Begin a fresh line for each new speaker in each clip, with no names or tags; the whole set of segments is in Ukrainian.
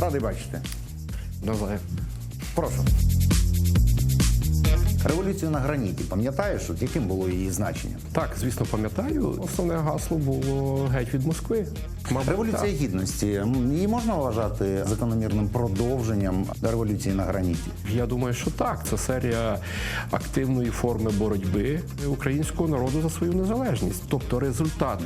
Радий бачити.
Добре.
Прошу. Революцію на граніті. Пам'ятаєш, от яким було її значення?
Так, звісно, пам'ятаю. Основне гасло було геть від Москви. Мабуть,
Революція
так.
гідності її можна вважати закономірним продовженням революції на граніті.
Я думаю, що так. Це серія активної форми боротьби українського народу за свою незалежність. Тобто результат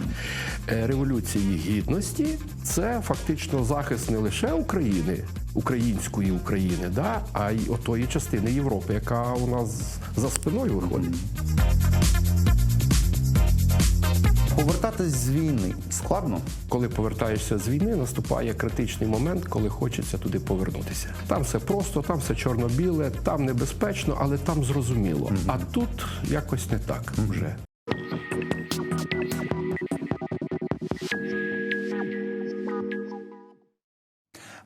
е, революції гідності це фактично захист не лише України, української України, да, а й отої частини Європи, яка у нас за спиною виходить.
Повертатись з війни складно.
Коли повертаєшся з війни, наступає критичний момент, коли хочеться туди повернутися. Там все просто, там все чорно-біле, там небезпечно, але там зрозуміло. А тут якось не так вже.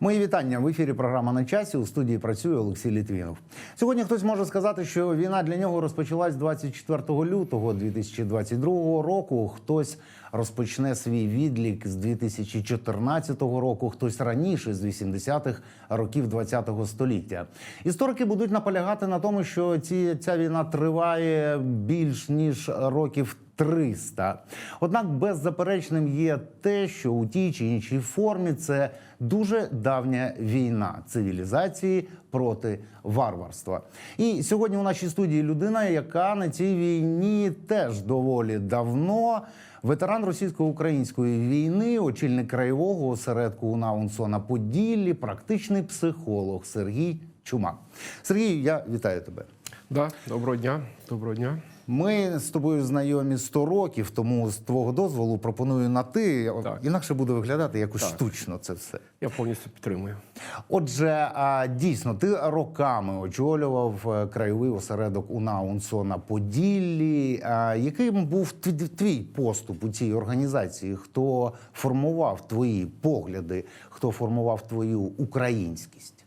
Мої вітання в ефірі. Програма на часі. У студії працює Олексій Літвінов. Сьогодні хтось може сказати, що війна для нього розпочалась 24 лютого 2022 року. Хтось розпочне свій відлік з 2014 року, хтось раніше з 80-х років 20-го століття. Історики будуть наполягати на тому, що ці, ця війна триває більш ніж років 300. Однак беззаперечним є те, що у тій чи іншій формі це дуже давня війна цивілізації проти варварства. І сьогодні у нашій студії людина, яка на цій війні теж доволі давно. Ветеран російсько-української війни, очільник краєвого осередку УНАУНСО на Поділлі, практичний психолог Сергій Чумак. Сергій, я вітаю тебе.
Да, доброго дня, доброго дня.
Ми з тобою знайомі 100 років, тому з твого дозволу пропоную на ти.
Так.
Інакше буде виглядати якось
Так.
штучно це все.
Я повністю підтримую.
Отже, дійсно, ти роками очолював е, краєвий осередок УНАУНСО на Поділлі. Яким був твій- твій поступ у цій організації? Хто формував твої погляди, хто формував твою українськість?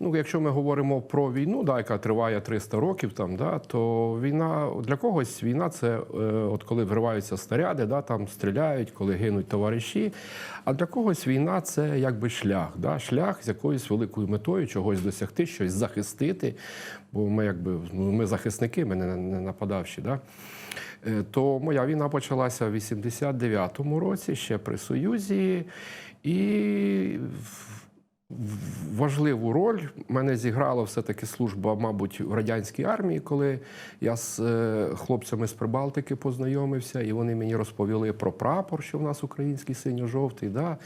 Ну, якщо ми говоримо про війну, да, яка триває 300 років, там, да, то війна для когось війна це е, от коли вриваються снаряди, да, там стріляють, коли гинуть товариші. А для когось війна це якби шлях, да, шлях з якоюсь великою метою чогось досягти, щось захистити. Бо ми якби ну, ми захисники, ми не, не нападавші. Да. Е, То моя війна почалася в 89-му році, ще при Союзі. І важливу роль мене зіграла все-таки служба, мабуть, в радянській армії, коли я з е, хлопцями з Прибалтики познайомився, і вони мені розповіли про прапор, що в нас український синьо-жовтий. Да?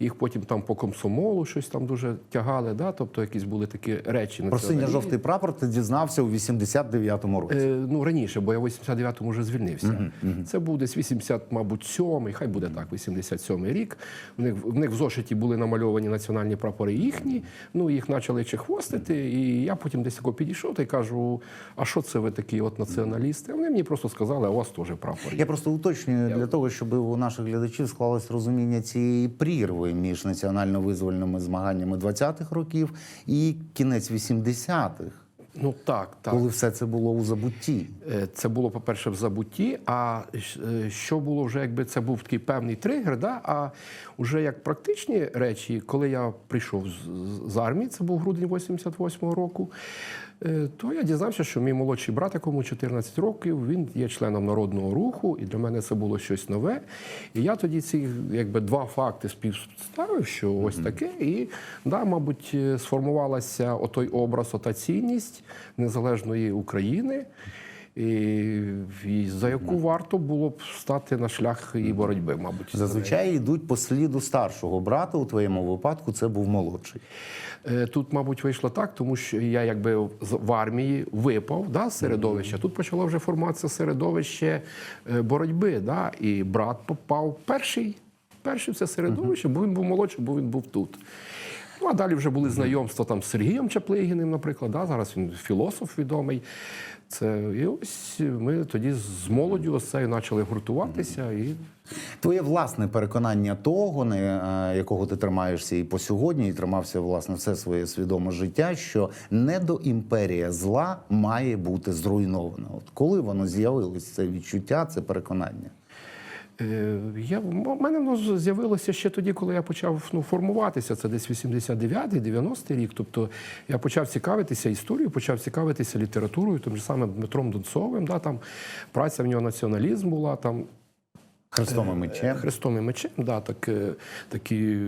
Їх потім там по комсомолу щось там дуже тягали, да? тобто якісь були такі речі.
Про синьо-жовтий прапор ти дізнався у 89-му році.
Е, ну раніше, бо я в 89-му вже звільнився. Це був десь 80, мабуть, 7 хай буде так, 87-й рік. В них, в них в зошиті були намальовані національні прапори їхні. Ну їх почали чехвостити. І я потім десь тако підійшов та й кажу: а що це ви такі от націоналісти? А Вони мені просто сказали, а у вас теж прапор.
Я просто уточнюю для того, щоб у наших глядачів склалось розуміння цієї прірви між національно-визвольними змаганнями 20-х років і кінець 80-х,
Ну так, так.
коли все це було у забутті.
Е, Це було, по-перше, в забутті. А е, що було вже, якби це був такий певний тригер, да? а вже як практичні речі, коли я прийшов з, з армії, це був грудень 88-го року, то я дізнався, що мій молодший брат, якому 14 років, він є членом народного руху, і для мене це було щось нове. І я тоді ці якби два факти співставив, що ось таке, і да, мабуть, е, сформувалася отой образ, ота цінність незалежної України. І, і за яку варто було б стати на шлях її боротьби, мабуть,
Зазвичай йдуть по сліду старшого брата. У твоєму випадку це був молодший.
Е, Тут, мабуть, вийшло так, тому що я якби в армії випав да, з середовища. Тут почало вже формуватися середовище е, боротьби. Да, і брат попав перший, перший в це середовище, бо він був молодший, бо він був тут. Ну, а далі вже були знайомства там з Сергієм Чаплигіним, наприклад. Да, зараз він філософ відомий. Це і ось ми тоді з молоддю ось цією почали гуртуватися і
Твоє власне переконання того, на якого ти тримаєшся і по сьогодні, і тримався власне все своє свідоме життя, що недоімперія зла має бути зруйнована. От коли воно з'явилось, це відчуття, це переконання.
Е, Я, в мене воно з'явилося ще тоді, коли я почав ну, формуватися. Це десь 89-й, 90-й рік. Тобто я почав цікавитися історією, почав цікавитися літературою, тим же самим Дмитром Донцовим. Да, там праця в нього націоналізм була там.
Хрестом і мечем.
Хрестом і мечем, да, так, е, такі,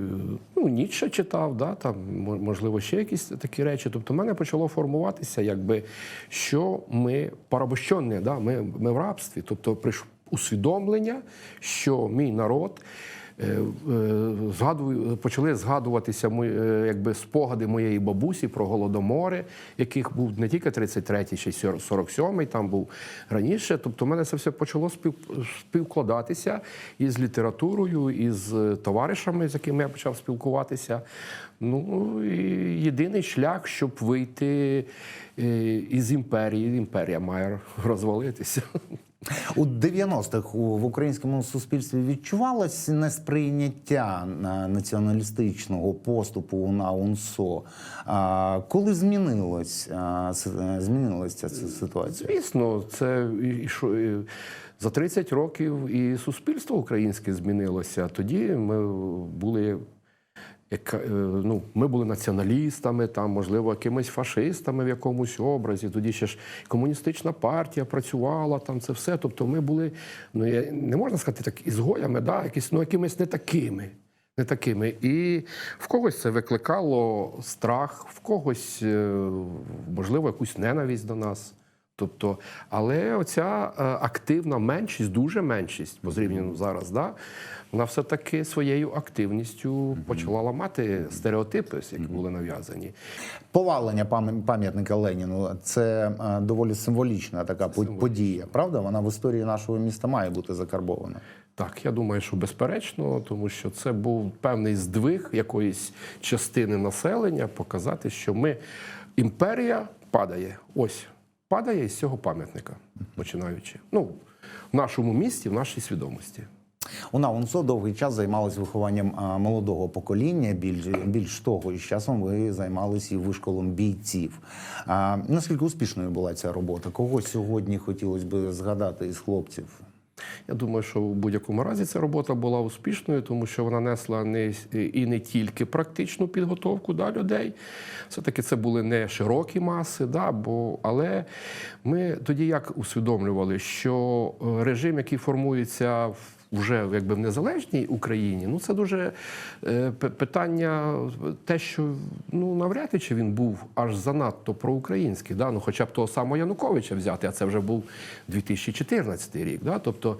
ну, Ніцше читав, да, там, можливо, ще якісь такі речі. Тобто, в мене почало формуватися, якби, що ми порабощені, да, ми, ми в рабстві. Тобто, усвідомлення, що мій народ. е, е, Згадую, почали згадуватися е, якби спогади моєї бабусі про голодомори, яких був не тільки 33-й, ще й 47-й, там був раніше. Тобто, в мене це все почало співкладатися із літературою, із товаришами, з якими я почав спілкуватися. Ну і єдиний шлях, щоб вийти із імперії. Імперія має розвалитися.
У 90-х у- в українському суспільстві відчувалось несприйняття націоналістичного поступу на УНСО. Коли змінилось, е, змінилася ця ситуація?
Звісно, це за 30 років і суспільство українське змінилося. Тоді ми були. Е, ну, ми були націоналістами, там, можливо, якимись фашистами в якомусь образі. Тоді ще ж комуністична партія працювала, там це все. Тобто ми були, ну я, не можна сказати так, ізгоями, да, якісь, ну, якимись не такими. Не такими. І в когось це викликало страх, в когось, е, можливо, якусь ненависть до нас. Тобто, але оця е, активна меншість, дуже меншість, по зрівнянню зараз, да, вона все-таки своєю активністю почала ламати стереотипи, які були нав'язані.
Повалення пам'ятника Леніну це е, доволі символічна така по- подія. Правда? Вона в історії нашого міста має бути закарбована.
Так, я думаю, що безперечно, тому що це був певний здвиг якоїсь частини населення, показати, що ми імперія падає. Ось падає із цього пам'ятника, починаючи. Ну, в нашому місті, в нашій свідомості.
Вона УНСО довгий час займалась вихованням молодого покоління. Більш, більш того, і з часом ви займалися і вишколом бійців. А, наскільки успішною була ця робота? Кого сьогодні хотілося б згадати із хлопців?
Я думаю, що в будь-якому разі ця робота була успішною, тому що вона несла не і не тільки практичну підготовку да, людей. Все-таки це були не широкі маси, да, бо, але ми тоді як усвідомлювали, що е, режим, який формується в вже якби в незалежній Україні, ну це дуже е, питання, те, що ну навряд чи він був аж занадто проукраїнський. Да? Ну, хоча б того самого Януковича взяти, а це вже був 2014 рік. Да? Тобто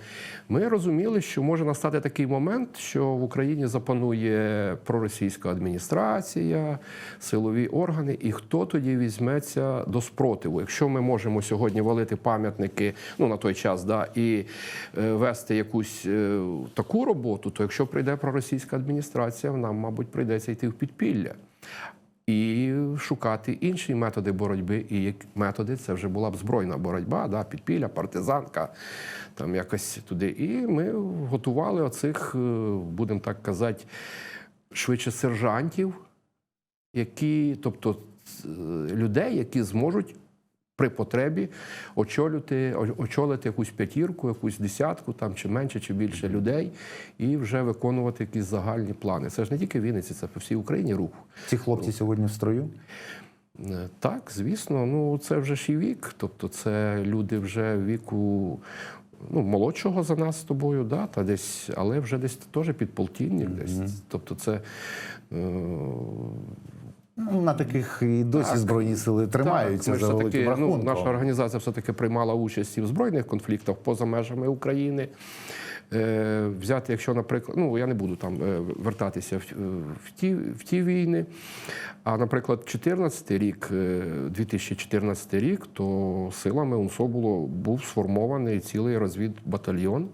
ми розуміли, що може настати такий момент, що в Україні запанує проросійська адміністрація, силові органи, і хто тоді візьметься до спротиву. Якщо ми можемо сьогодні валити пам'ятники ну, на той час, да, і е, вести якусь е, таку роботу, то якщо прийде проросійська адміністрація, нам, мабуть, прийдеться йти в підпілля. І шукати інші методи боротьби, і методи це вже була б збройна боротьба, да, підпілля, партизанка, там якось туди. І ми готували оцих, е, будемо так казати, швидше сержантів, які, тобто е, людей, які зможуть при потребі очолити, очолити якусь п'ятірку, якусь десятку, там чи менше, чи більше людей, і вже виконувати якісь загальні плани. Це ж не тільки Вінниці, це по всій Україні рух.
Ці хлопці сьогодні в строю?
Е, Так, звісно, ну це вже ж і вік. Тобто, це люди вже віку ну, молодшого за нас з тобою, да, та десь, але вже десь теж підполтинник. Десь. Тобто, це. Е,
на таких і досі
Так.
збройні сили тримаються
ж
за великим
ну, наша організація все-таки приймала участь і в збройних конфліктах поза межами України. Е, взяти, якщо, наприклад, ну я не буду там е, вертатися в, в, ті, в ті війни. А, наприклад, 14 рік, е, 2014 рік, то силами УНСО було, був сформований цілий розвідбатальйон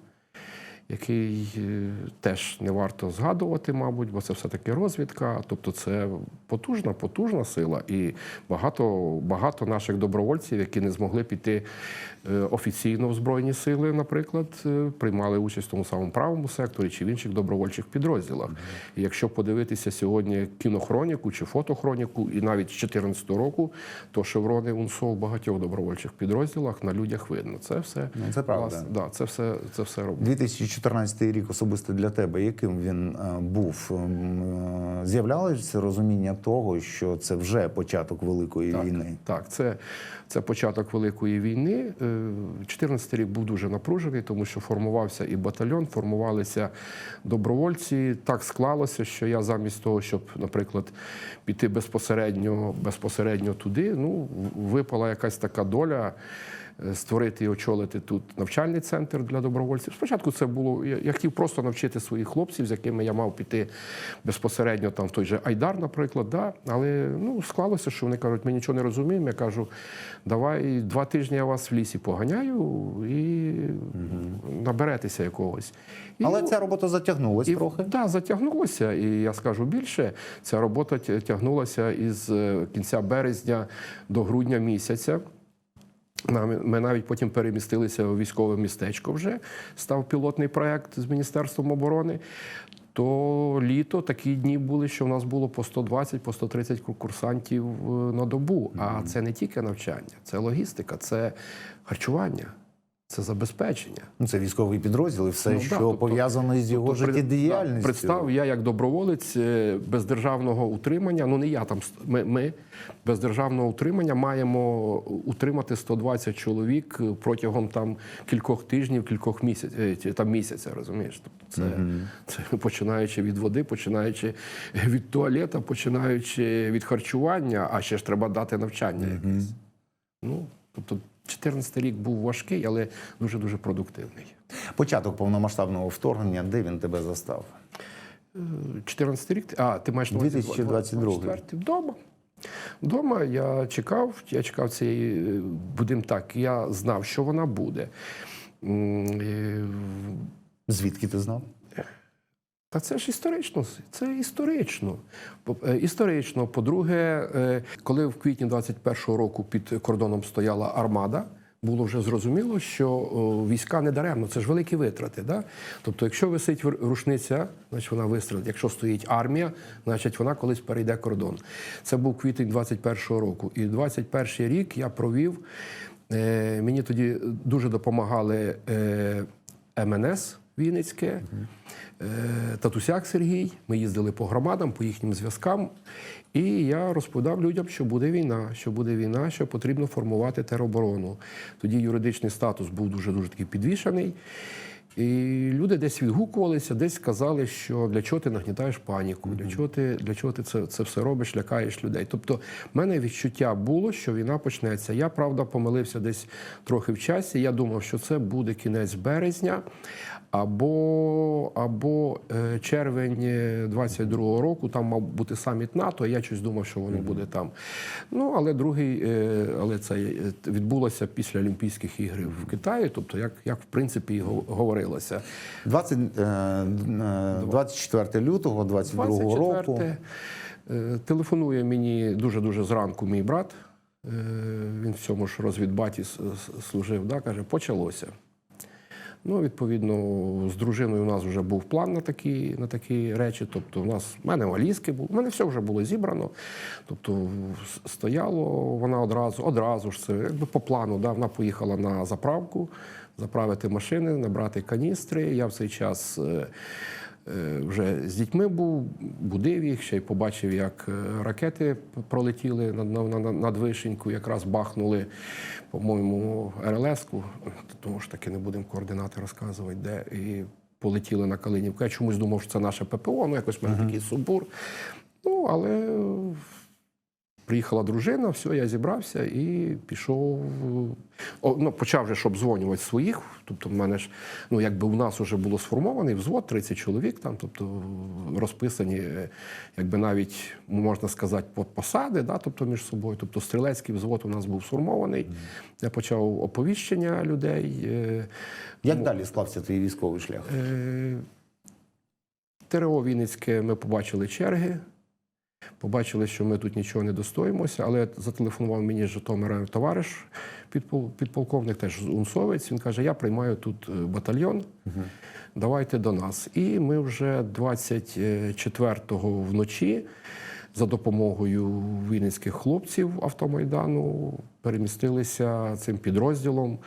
який е, теж не варто згадувати, мабуть, бо це все-таки розвідка. Тобто це потужна, потужна сила. І багато, багато наших добровольців, які не змогли піти е, офіційно в Збройні сили, наприклад, е, приймали участь в тому самому правому секторі чи в інших добровольчих підрозділах. І якщо подивитися сьогодні кінохроніку чи фотохроніку, і навіть з 2014 року, то шеврони УНСО в багатьох добровольчих підрозділах на людях видно. Це все
Ну, це правда.
власне, да, це все, це все робить.
2014 2014 рік особисто для тебе, яким він е, був? Ем, е, З'являлося розуміння того, що це вже початок великої
Так,
війни?
Так, це, це початок Великої війни. Е, 14 рік був дуже напружений, тому що формувався і батальйон, формувалися добровольці. Так склалося, що я замість того, щоб, наприклад, піти безпосередньо, безпосередньо туди, ну, випала якась така доля. Е, Створити і очолити тут навчальний центр для добровольців. Спочатку це було. Я, хотів просто навчити своїх хлопців, з якими я мав піти безпосередньо там в той же Айдар, наприклад. Да? Але ну, склалося, що вони кажуть, ми нічого не розуміємо. Я кажу, давай два тижні я вас в лісі поганяю і наберетеся якогось. І,
Але
ну,
ця робота затягнулась
і,
трохи.
Да, затягнулося, і я скажу більше. Ця робота тягнулася із е, кінця березня до грудня місяця. Ми навіть потім перемістилися у військове містечко вже. Став пілотний проект з Міністерством оборони. То літо такі дні були, що в нас було по 120, по 130 курсантів е, на добу. А це не тільки навчання, це логістика, це харчування, це забезпечення.
Ну, це військовий підрозділ і все,
Ну,
що
тобто-
пов'язано із його
Тобто,
життєдіяльністю.
да, Представ, я як доброволець е, без державного утримання, ну не я там, ми, ми без державного утримання маємо утримати 120 чоловік е, протягом там кількох тижнів, кількох місяців, там місяця, розумієш? Тобто це, це починаючи від води, починаючи від туалета, починаючи від харчування, а ще ж треба дати навчання якесь. Ну, тобто 14 рік був важкий, але дуже-дуже продуктивний.
Початок повномасштабного вторгнення, де він тебе застав?
14 рік. А, ти маєш
2022.
Вдома. Вдома я чекав, я чекав цієї, е, будемо так, я знав, що вона буде. Е,
Звідки ти знав?
Та це ж історично. Це історично. Е, Історично. По-друге, е, коли в квітні 21-го року під кордоном стояла армада. Було вже зрозуміло, що війська не даремно, це ж великі витрати. Да? Тобто, якщо висить рушниця, значить вона вистрілить. Якщо стоїть армія, значить вона колись перейде кордон. Це був квітень 21-го року. І 21-й рік я провів. Е, мені тоді дуже допомагали МНС Вінницьке. Е, Татусяк Сергій. Ми їздили по громадам, по їхнім зв'язкам. І я розповідав людям, що буде війна, що буде війна, що потрібно формувати тероборону. Тоді юридичний статус був дуже дуже такий підвішений. І люди десь відгукувалися, десь сказали, що для чого ти нагнітаєш паніку, для чого ти, для чого ти це, це все робиш, лякаєш людей. Тобто, в мене відчуття було, що війна почнеться. Я правда помилився десь трохи в часі. Я думав, що це буде кінець березня. Або, або е, червень 22-го року, там мав бути саміт НАТО. Я щось думав, що воно буде там. Ну але другий, е, але це е, відбулося після Олімпійських ігор в Китаї, тобто як, як в принципі і го- говорилося.
20, е, е, 24 лютого 22 року.
24 е, телефонує мені дуже дуже зранку мій брат. Е, Він в цьому ж розвідбаті служив. Да, каже, почалося. Ну, відповідно, з дружиною у нас вже був план на такі, на такі речі. Тобто, у нас в мене валізки були, у мене все вже було зібрано. Тобто, стояло вона одразу, одразу ж це якби по плану. Да, вона поїхала на заправку, заправити машини, набрати каністри. Я в цей час. е, е, Вже з дітьми був, будив їх, ще й побачив, як е, ракети пролетіли над, над, вишеньку, якраз бахнули, по-моєму, РЛС-ку, тому ж таки не будемо координати розказувати, де. І полетіли на Калинівку. Я чомусь думав, що це наше ППО, ну якось в мене такий субур. Ну, але Приїхала дружина, все, я зібрався і пішов. О, ну, почав вже ж обдзвонювати своїх. Тобто, в мене ж, ну якби у нас вже було сформований взвод, 30 чоловік, там, тобто розписані, е, якби навіть можна сказати, по- посади, да, тобто між собою. Тобто стрілецький взвод у нас був сформований. Я почав оповіщення людей. е,
Як далі склався твій військовий шлях?
Е, ТРО Вінницьке ми побачили черги. Побачили, що ми тут нічого не достоїмося, але зателефонував мені з Житомира товариш, підпол- підполковник, теж унсовець. Він каже: Я приймаю тут е, батальйон, давайте до нас. І ми вже 24-го вночі за допомогою вінницьких хлопців автомайдану перемістилися цим підрозділом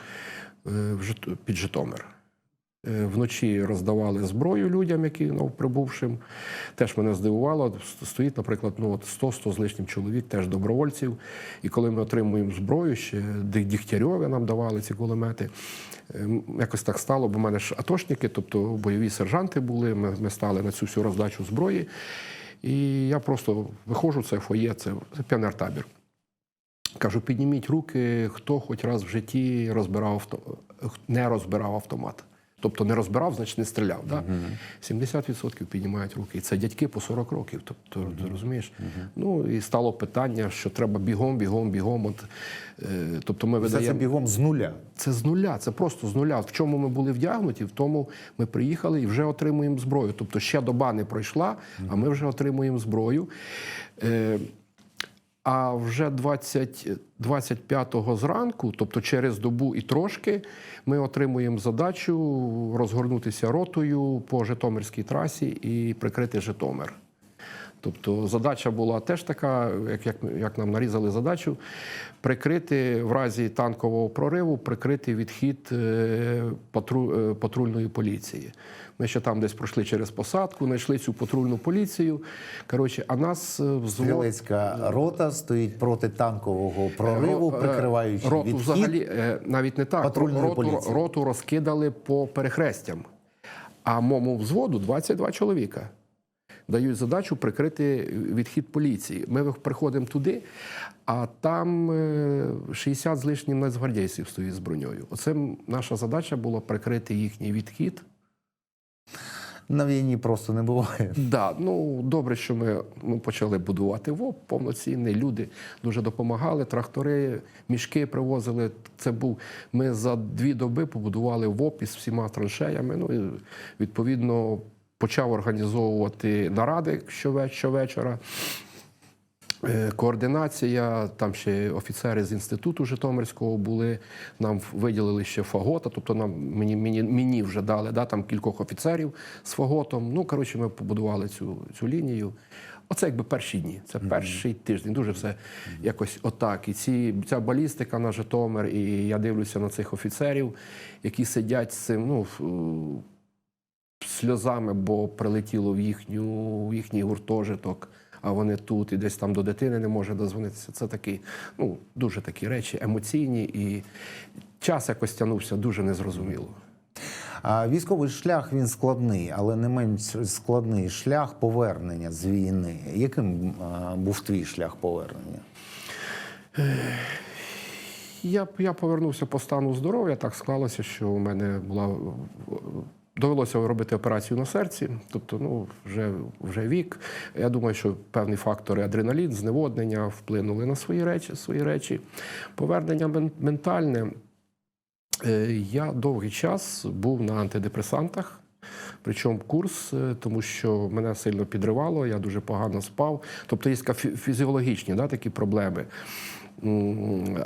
е, під Житомир. Е, Вночі роздавали зброю людям, які новоприбувшим. Теж мене здивувало. Стоїть, наприклад, ну, 100-100 з лишнім чоловік, теж добровольців. І коли ми отримуємо зброю, ще Дігтярьові нам давали ці кулемети. Ем, Якось так стало, бо в мене ж атошники, тобто бойові сержанти були. Ми, ми стали на цю всю роздачу зброї. І я просто виходжу, це фоє, це, це піонер-табір. Кажу, підніміть руки, хто хоч раз в житті розбирав авто... не розбирав автомат. Тобто не розбирав, значить не стріляв. Да? 70% піднімають руки. І це дядьки по 40 років. Тобто, ти розумієш? Ну і стало питання, що треба бігом, бігом, бігом. От, е, тобто ми
Все це бігом з нуля.
Це з нуля, це просто з нуля. В чому ми були вдягнуті, в тому ми приїхали і вже отримуємо зброю. Тобто ще доба не пройшла, а ми вже отримуємо зброю. Е, а вже 20, 25-го зранку, тобто через добу і трошки, ми отримуємо задачу розгорнутися ротою по Житомирській трасі і прикрити Житомир. Тобто задача була теж така, як, як, як нам нарізали задачу, прикрити в разі танкового прориву, прикрити відхід е, патру, е, патрульної поліції. Ми ще там десь пройшли через посадку, знайшли цю патрульну поліцію. Коротше, а нас е, взвод...
Стрілецька рота стоїть проти танкового прориву,
Ро-
прикриваючи
роту
відхід.
взагалі навіть не так.
патрульної
Роту,
поліції.
роту розкидали по перехрестям. А моєму взводу 22 чоловіка. Дають задачу прикрити відхід поліції. Ми приходимо туди, а там е, 60 з лишнім нацгвардійців стоїть з броньою. Оце наша задача була прикрити їхній відхід.
На війні просто не буває.
Да, ну добре, що ми ну, почали будувати ВОП повноцінний. Люди дуже допомагали. Трактори, мішки привозили. Це був. Ми за дві доби побудували ВОП із всіма траншеями. Ну і відповідно почав організовувати наради щовечора. Е, Координація, там ще офіцери з інституту Житомирського були. Нам виділили ще фагота, тобто нам мені, мені, мені вже дали да, там кількох офіцерів з фаготом. Ну коротше, ми побудували цю, цю лінію. Оце якби перші дні. Це перший тиждень. Дуже все якось отак. І ці ця балістика на Житомир, і я дивлюся на цих офіцерів, які сидять з цим. Ну сльозами, бо прилетіло в їхню в їхній гуртожиток. А вони тут і десь там до дитини не може дозвонитися. Це такі, ну дуже такі речі емоційні, і час якось тягнувся дуже незрозуміло.
А військовий шлях він складний, але не менш складний шлях повернення з війни. Яким був твій шлях повернення?
Я, я повернувся по стану здоров'я. Так склалося, що у мене була довелося робити операцію на серці. Тобто, ну вже, вже вік. Я думаю, що певні фактори адреналін, зневоднення вплинули на свої речі. Свої речі. Повернення ментальне. Е, Я довгий час був на антидепресантах. Причому курс, е, тому що мене сильно підривало, я дуже погано спав. Тобто є фізіологічні да, такі проблеми.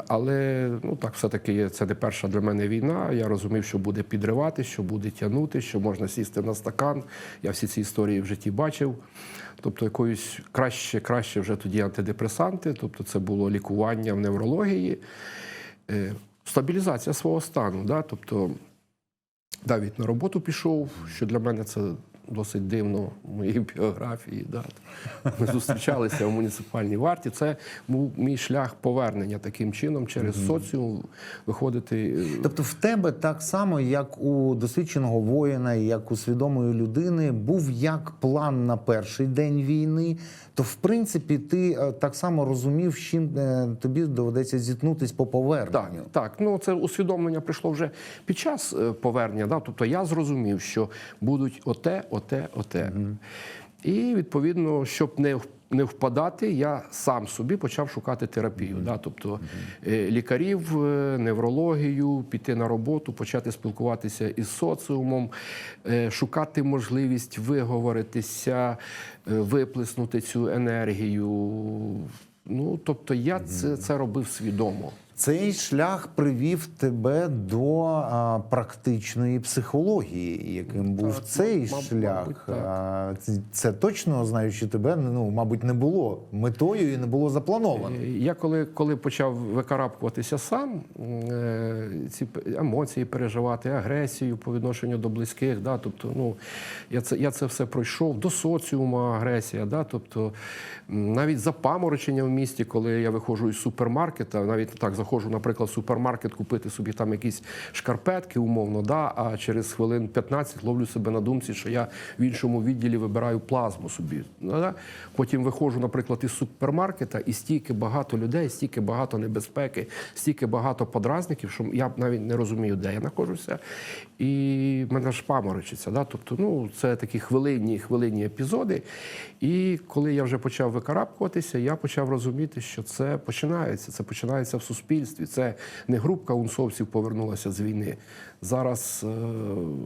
Але ну так, все-таки це не перша для мене війна. Я розумів, що буде підривати, що буде тягнути, що можна сісти на стакан. Я всі ці історії в житті бачив. Тобто, якоюсь краще, краще вже тоді антидепресанти, тобто це було лікування в неврології, Е, стабілізація свого стану. Да? Тобто, навіть на роботу пішов, що для мене це досить дивно в моїй біографії. Да. Ми зустрічалися в муніципальній варті. Це був мій шлях повернення таким чином через соціум виходити. е,
Тобто, в тебе так само, як у досвідченого воїна, як у свідомої людини, був як план на перший день війни. То, в принципі, ти е, так само розумів, з чим е, тобі доведеться зіткнутись по поверненню.
так. Ну це усвідомлення прийшло вже під час е, повернення. Да? Тобто я зрозумів, що будуть оте, оте, оте. І відповідно, щоб не не впадати, я сам собі почав шукати терапію. Да? Тобто е, лікарів, е, неврологію, піти на роботу, почати спілкуватися із соціумом, е, шукати можливість виговоритися, виплеснути цю енергію. Ну тобто я це, це робив свідомо.
Цей шлях привів тебе до а, практичної психології, яким був
Так,
цей
маб-
шлях.
мабуть, так.
Це, точно знаючи тебе, ну мабуть, не було метою і не було заплановано.
Е, Я коли, коли почав викарабкуватися сам, е, ці емоції переживати, агресію по відношенню до близьких, да, тобто, ну, я це, я це все пройшов, до соціуму агресія, да, тобто навіть запаморочення в місті, коли я виходжу із супермаркета, навіть так заходжу, наприклад, в супермаркет купити собі там якісь шкарпетки, умовно, да, а через хвилин 15 ловлю себе на думці, що я в іншому відділі вибираю плазму собі. Ну, да. Потім виходжу, наприклад, із супермаркета, і стільки багато людей, стільки багато небезпеки, стільки багато подразників, що я навіть не розумію, де я знаходжуся. І мене ж паморочиться. Да? Тобто, ну, це такі хвилинні, хвилинні епізоди. І коли я вже почав викарабкуватися, я почав розуміти, що це починається. Це починається в суспільстві. Це не групка унсовців повернулася з війни. Зараз е,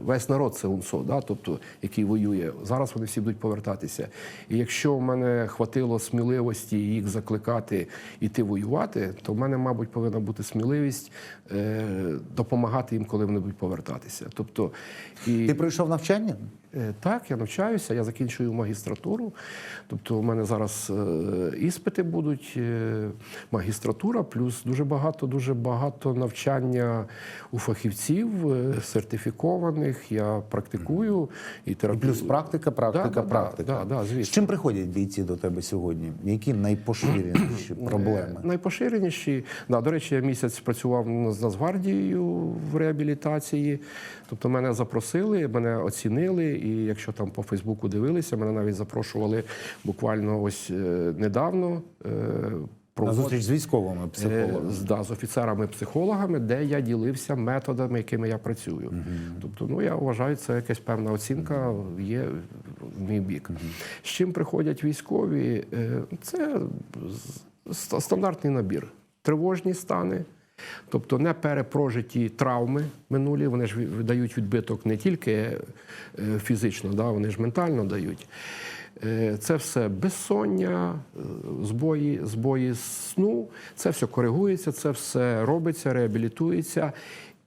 весь народ це унсо, да? тобто, який воює. Зараз вони всі будуть повертатися. І якщо в мене хватило сміливості їх закликати іти воювати, то в мене, мабуть, повинна бути сміливість е, допомагати їм, коли вони будуть повертатися. Тобто, і...
Ти пройшов навчання?
Е, Так, я навчаюся, я закінчую магістратуру. Тобто, у мене зараз іспити будуть, магістратура, плюс дуже багато, дуже багато навчання у фахівців сертифікованих. Я практикую і терапію.
І плюс практика, практика,
Да, да,
практика.
да, да, звісно.
З чим приходять бійці до тебе сьогодні? Які найпоширеніші проблеми?
Е, Найпоширеніші. Да, до речі, я місяць працював з Нацгвардією в реабілітації. Тобто мене запросили, мене оцінили, і якщо там по Фейсбуку дивилися, мене навіть запрошували буквально ось е, недавно. Е,
На зустріч з військовими
Е,
психологами.
з- да, з офіцерами-психологами, де я ділився методами, якими я працюю. Тобто, ну я вважаю, це якась певна оцінка є в мій бік. З чим приходять військові? Е, Це стандартний набір. Тривожні стани. Тобто не перепрожиті травми минулі, вони ж дають відбиток не тільки е, фізично, да, вони ж ментально дають. Е, Це все безсоння, е, збої, збої сну, це все коригується, це все робиться, реабілітується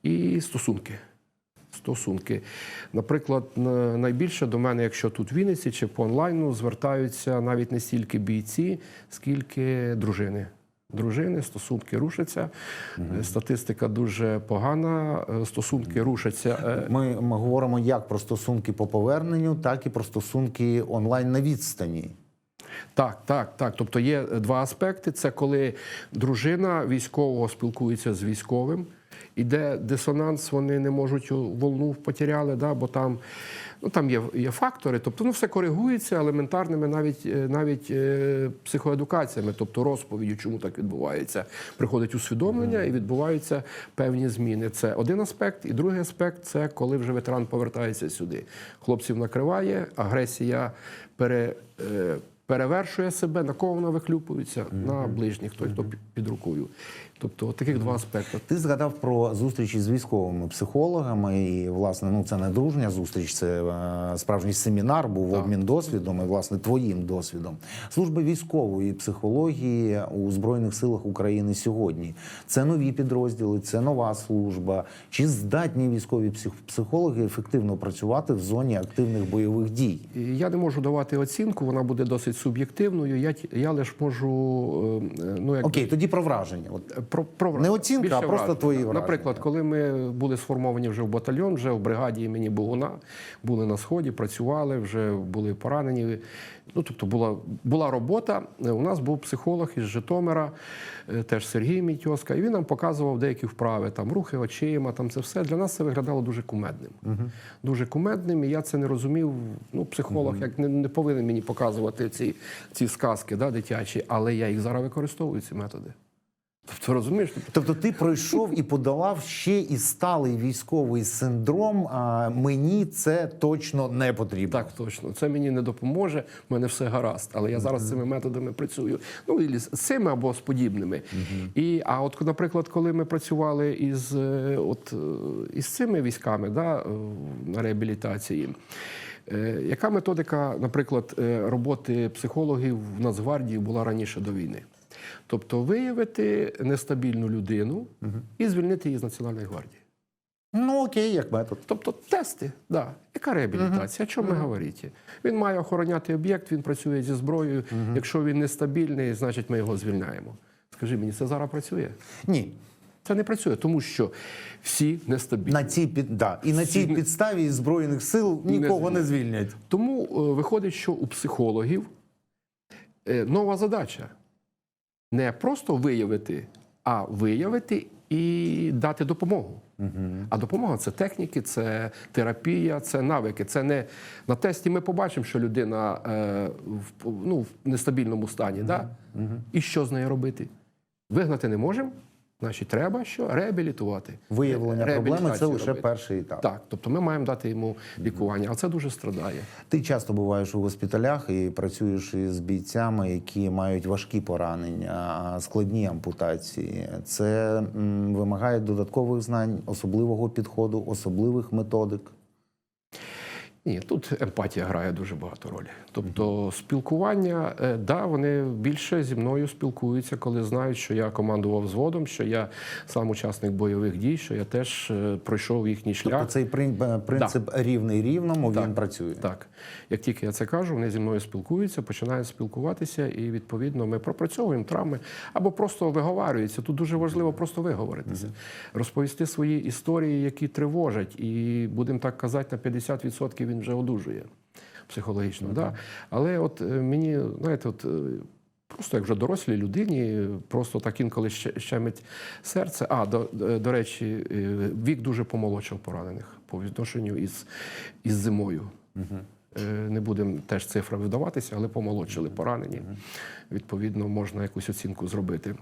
і стосунки. Стосунки. Наприклад, найбільше до мене, якщо тут в Вінниці чи по онлайну, звертаються навіть не стільки бійці, скільки дружини. Дружини, стосунки рушаться. Е, Статистика дуже погана. е, Стосунки рушаться. е,
Ми, ми говоримо як про стосунки по поверненню, так і про стосунки онлайн на відстані.
Так, так, так. Тобто є два аспекти: це коли дружина військового спілкується з військовим, іде дисонанс, вони не можуть волну потеряли, да, бо там. Ну, там є, є фактори, тобто ну, все коригується елементарними навіть, е, навіть е, психоедукаціями, тобто розповіддю, чому так відбувається. Приходить усвідомлення і відбуваються певні зміни. Це один аспект. І другий аспект це коли вже ветеран повертається сюди. Хлопців накриває, агресія пере, е, перевершує себе, на кого вона виклюпується? На ближніх, той, хто під рукою. Тобто, от таких два аспекти.
Ти згадав про зустрічі з військовими психологами, і власне ну це не дружня зустріч, це е, справжній семінар, був обмін досвідом і власне твоїм досвідом. Служба військової психології у збройних силах України сьогодні. Це нові підрозділи, це нова служба. Чи здатні військові псих- психологи ефективно працювати в зоні активних бойових дій?
Я не можу давати оцінку, вона буде досить суб'єктивною. Я, я лише можу е, е, ну, якби,
Окей, тоді про враження. От
Про, про
Не оцінка,
більше
а просто
враження.
твої враження.
Наприклад, коли ми були сформовані вже в батальйон, вже в бригаді імені Богуна, були на сході, працювали, вже були поранені. Ну тобто була, була робота. Е, У нас був психолог із Житомира, е, теж Сергій Мітьоска, і він нам показував деякі вправи, там рухи очима, там це все. Для нас це виглядало дуже кумедним. Дуже кумедним, і я це не розумів. Ну, психолог як не, не повинен мені показувати ці, ці сказки да, дитячі, але я їх зараз використовую, ці методи. Тобто розумієш?
Тобто ти пройшов і подолав ще і сталий військовий синдром. А мені це точно не потрібно.
Так, точно. Це мені не допоможе, в мене все гаразд. Але я зараз цими методами працюю. Ну, і з цими або з подібними. І, а от, наприклад, коли ми працювали із, е, от, е, із цими військами да, е, на реабілітації, яка методика, наприклад, роботи психологів в Нацгвардії була раніше до війни? Тобто виявити нестабільну людину і звільнити її з Національної гвардії.
Ну окей, як метод.
Тобто тести, да. яка реабілітація? О чому ви говорите? Він має охороняти об'єкт, він працює зі зброєю. Якщо він нестабільний, значить ми його звільняємо. Скажи мені, це зараз працює?
Ні.
Це не працює, тому що всі нестабільні.
На цій під да. і на цій
Всі-
підставі збройних сил нікого не звільнять.
Тому е, виходить, що у психологів е, нова задача не просто виявити, а виявити і дати допомогу. А допомога це техніки, це терапія, це навики. Це не на тесті. Ми побачимо, що людина е, в, ну, в нестабільному стані. Да? І що з нею робити? Вигнати не можемо. Значить, треба що реабілітувати.
Виявлення проблеми це лише
робити.
перший етап.
Так, тобто ми маємо дати йому лікування, а це дуже страдає.
Ти часто буваєш у госпіталях і працюєш із бійцями, які мають важкі поранення, складні ампутації. Це м, вимагає додаткових знань, особливого підходу, особливих методик.
Ні, тут емпатія грає дуже багато ролі. Тобто, спілкування, е, да, вони більше зі мною спілкуються, коли знають, що я командував взводом, що я сам учасник бойових дій, що я теж е, пройшов їхній шлях.
Тобто цей е, принцип рівний рівному він працює.
Так, як тільки я це кажу, вони зі мною спілкуються, починають спілкуватися, і відповідно ми пропрацьовуємо травми або просто виговарюються. Тут дуже важливо просто виговоритися, розповісти свої історії, які тривожать, і будемо так казати, на 50% він вже одужує психологічно. Да? Але от е, мені, знаєте, от. е, Просто як вже дорослій людині, просто так інколи щемить серце. А, до, до речі, е, вік дуже помолодшав поранених по відношенню із, із зимою. Е, Не будемо теж цифра видаватися, але помолодшили поранені. Відповідно, можна якусь оцінку зробити.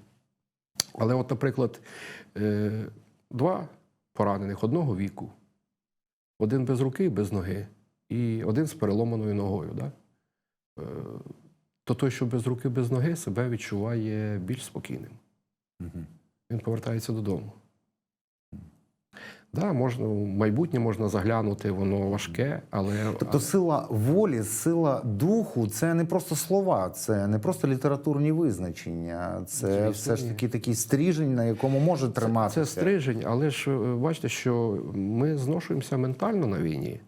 Але, от, наприклад, е, два поранених одного віку, один без руки, без ноги, і один з переломаною ногою. Да? Е, То той, що без руки, без ноги, себе відчуває більш спокійним. Він повертається додому. Да, можна, в майбутнє можна заглянути, воно важке, але.
Тобто сила волі, сила духу це не просто слова, це не просто літературні визначення. Це
Звісно,
все ж таки такий стрижень, на якому може триматися.
Це стрижень, але ж е, бачите, що ми зношуємося ментально на війні.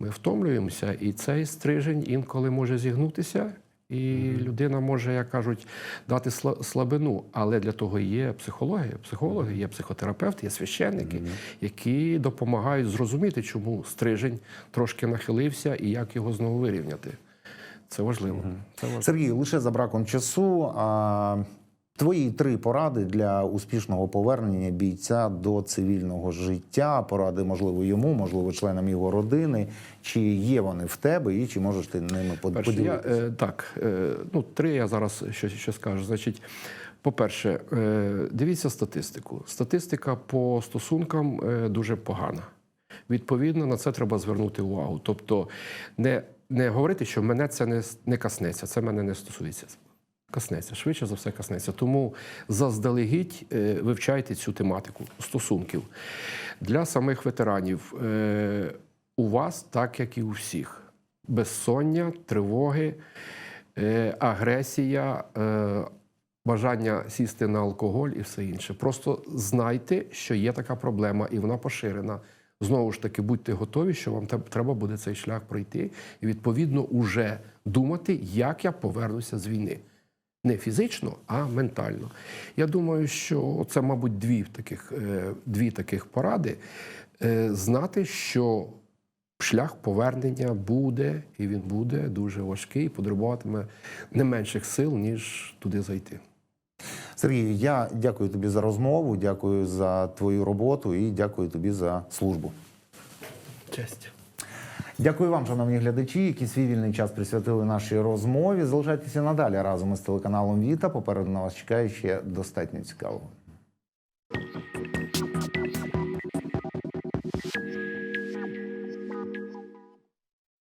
Ми втомлюємося, і цей стрижень інколи може зігнутися, і людина може, як кажуть, дати сла- слабину. Але для того є психологія, психологи, є психотерапевти, є священники, які допомагають зрозуміти, чому стрижень трошки нахилився і як його знову вирівняти. Це важливо. Це важливо.
Сергій, лише за браком часу. А, твої три поради для успішного повернення бійця до цивільного життя. Поради, можливо, йому, можливо, членам його родини. Чи є вони в тебе, і чи можеш ти ними под-
я, е, так, е, ну, три я зараз що, що скажу. Значить, по-перше, е, дивіться статистику. Статистика по стосункам е, дуже погана. Відповідно, на це треба звернути увагу. Тобто, не, не говорити, що мене це не, не коснеться, це мене не стосується. Коснеться, швидше за все коснеться. Тому заздалегідь е, вивчайте цю тематику стосунків. Для самих ветеранів е, у вас, так як і у всіх, безсоння, тривоги, е, агресія, бажання сісти на алкоголь і все інше. Просто знайте, що є така проблема, і вона поширена. Знову ж таки, будьте готові, що вам треба буде цей шлях пройти, і відповідно уже думати, як я повернуся з війни. Не фізично, а ментально. Я думаю, що це, мабуть, дві таких, е, дві таких поради. Е, Знати, що шлях повернення буде, і він буде дуже важкий, і потребуватиме не менших сил, ніж туди зайти.
Сергій, я дякую тобі за розмову, дякую за твою роботу і дякую тобі за службу.
Честь.
Дякую вам, шановні глядачі, які свій вільний час присвятили нашій розмові. Залишайтеся надалі разом із телеканалом Віта. Попереду на вас чекає ще достатньо цікавого.